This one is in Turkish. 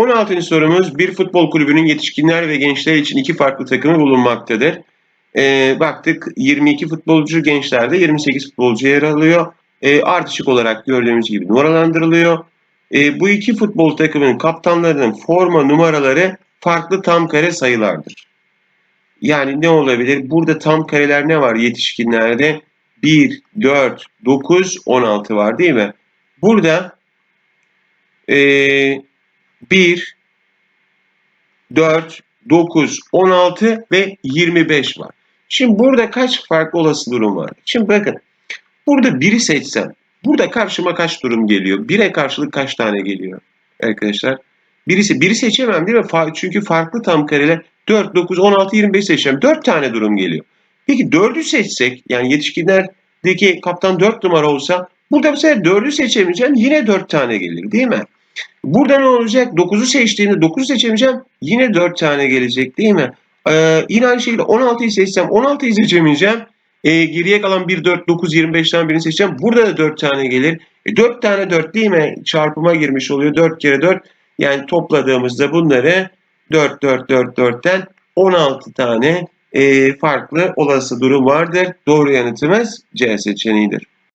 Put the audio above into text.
16. sorumuz bir futbol kulübünün yetişkinler ve gençler için iki farklı takımı bulunmaktadır. Ee, baktık 22 futbolcu gençlerde 28 futbolcu yer alıyor. Ee, ardışık olarak gördüğümüz gibi numaralandırılıyor. Ee, bu iki futbol takımının kaptanlarının forma numaraları farklı tam kare sayılardır. Yani ne olabilir? Burada tam kareler ne var yetişkinlerde? 1, 4, 9, 16 var değil mi? Burada ee, 1, 4, 9, 16 ve 25 var. Şimdi burada kaç farklı olası durum var? Şimdi bakın. Burada biri seçsem. Burada karşıma kaç durum geliyor? Bire karşılık kaç tane geliyor? Arkadaşlar. Birisi, biri seçemem değil mi? Çünkü farklı tam kareler 4, 9, 16, 25 seçeceğim. 4 tane durum geliyor. Peki 4'ü seçsek yani yetişkinlerdeki kaptan 4 numara olsa burada bu sefer 4'ü seçemeyeceğim. Yine 4 tane gelir değil mi? Burada ne olacak? 9'u seçtiğimde 9'u seçemeyeceğim. Yine 4 tane gelecek değil mi? Ee, yine aynı şekilde 16'yı seçsem 16'yı seçemeyeceğim. Ee, geriye kalan 1, 4, 9, 25'ten birini seçeceğim. Burada da 4 tane gelir. E, 4 tane 4 değil mi? Çarpıma girmiş oluyor. 4 kere 4. Yani topladığımızda bunları 4, 4, 4, 4'ten 16 tane e, farklı olası durum vardır. Doğru yanıtımız C seçeneğidir.